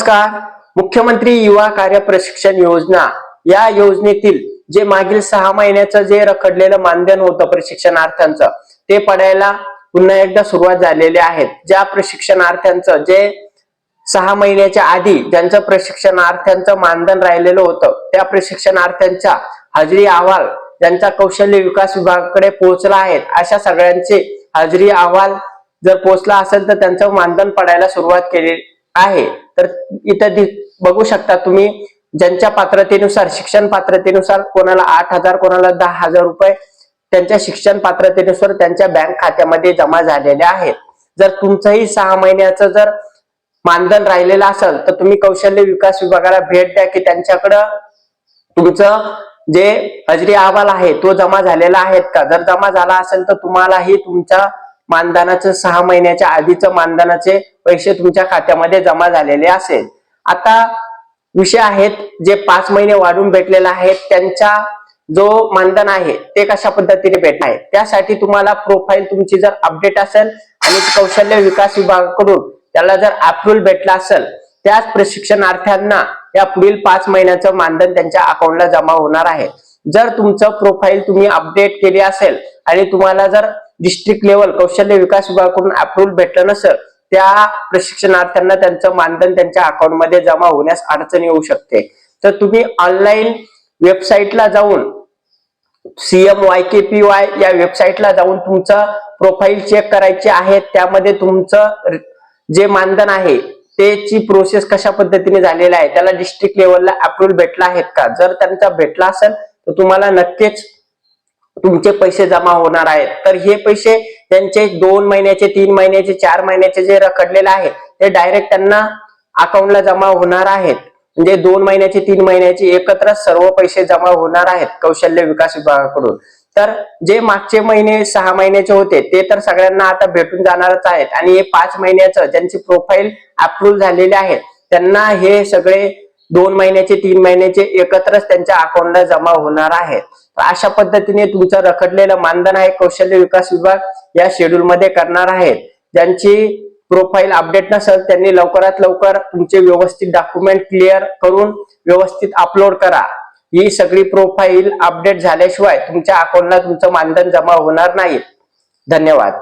नमस्कार. मुख्यमंत्री युवा कार्य प्रशिक्षण योजना. या योजनेतील जे मागील सहा महिन्याचं जे रखडलेलं मानधन होतं प्रशिक्षणार्थ्यांचं ते पडायला पुन्हा एकदा सुरुवात झालेली आहे. ज्या प्रशिक्षणार्थ्यांचं जे सहा महिन्याच्या आधी ज्यांचं प्रशिक्षणार्थ्यांचं मानधन राहिलेलं होतं त्या प्रशिक्षणार्थ्यांचा हजेरी अहवाल ज्यांचा कौशल्य विकास विभागाकडे पोहोचला आहे अशा सगळ्यांचे हजेरी अहवाल जर पोहोचला असेल तर त्यांचं मानधन पडायला सुरुवात केली आहे. तर इथं बघू शकता तुम्ही ज्यांच्या पात्रतेनुसार शिक्षण पात्रतेनुसार कोणाला आठ हजार कोणाला दहा हजार रुपये त्यांच्या शिक्षण पात्रतेनुसार त्यांच्या बँक खात्यामध्ये जमा झालेले आहेत. जर तुमचंही सहा महिन्याचं जर मानधन राहिलेलं असेल तर तुम्ही कौशल्य विकास विभागाला भेट द्या की त्यांच्याकडं तुमचं जे हजेरी अहवाल आहे तो जमा झालेला आहे का? जर जमा झाला असेल तर तुम्हालाही तुमच्या मानधनाचं सहा महिन्याच्या आधीचं मानधनाचे पैसे तुमच्या खात्यामध्ये जमा झालेले असेल. आता विषय आहेत जे पाच महिने वाढून भेटलेले आहेत त्यांचा जो मानधन आहे ते कशा पद्धतीने भेटणार आहे? त्यासाठी तुम्हाला प्रोफाईल तुमची जर अपडेट असेल आणि कौशल्य विकास विभागाकडून त्याला जर अप्रुव्हल भेटला असेल त्याच प्रशिक्षणार्थ्यांना या पुढील पाच महिन्याचं मानधन त्यांच्या अकाउंटला जमा होणार आहे. जर तुमचं प्रोफाईल तुम्ही अपडेट केली असेल आणि तुम्हाला जर डिस्ट्रिक्ट लेवल कौशल्य विकास विभागाकडून अप्रुव्हल भेटलं नसेल त्या प्रशिक्षणार्थ्यांना त्यांचं मानधन त्यांच्या अकाउंटमध्ये जमा होण्यास अडचण येऊ शकते. तर तुम्ही ऑनलाईन वेबसाईटला जाऊन CM Y K P Y या वेबसाईटला जाऊन तुमचं प्रोफाईल चेक करायची आहे. त्यामध्ये तुमचं जे मानधन आहे त्याची प्रोसेस कशा पद्धतीने झालेली आहे त्याला डिस्ट्रिक्ट लेवलला अप्रुव्हल भेटला आहेत का? जर त्यांचा भेटला असेल तर तुम्हाला नक्कीच तुमचे पैसे जमा होणार आहेत. तर हे पैसे त्यांचे दोन महिन्याचे तीन महिन्याचे चार महिन्याचे जे रखडलेले आहे ते डायरेक्ट त्यांना अकाउंटला जमा होणार आहेत. म्हणजे दोन महिन्याचे तीन महिन्याचे एकत्र सर्व पैसे जमा होणार आहेत कौशल्य विकास विभागाकडून. तर जे मागचे महिने सहा महिन्याचे होते ते तर सगळ्यांना आता भेटून जाणारच आहेत. आणि हे पाच महिन्याचं ज्यांची प्रोफाईल अप्रूव्ह झालेले आहेत त्यांना हे सगळे दोन महिन्याचे तीन महिन्याचे एकत्रच त्यांच्या अकाउंटला जमा होणार आहेत. तर अशा पद्धतीने तुमचं रखडलेलं मानधन आहे कौशल्य विकास विभाग या शेड्यूल मध्ये करणार आहेत. ज्यांची प्रोफाईल अपडेट नसेल त्यांनी लवकरात लवकर तुमचे व्यवस्थित डॉक्युमेंट क्लिअर करून व्यवस्थित अपलोड करा. ही सगळी प्रोफाईल अपडेट झाल्याशिवाय तुमच्या अकाउंटला तुमचं मानधन जमा होणार नाही. धन्यवाद.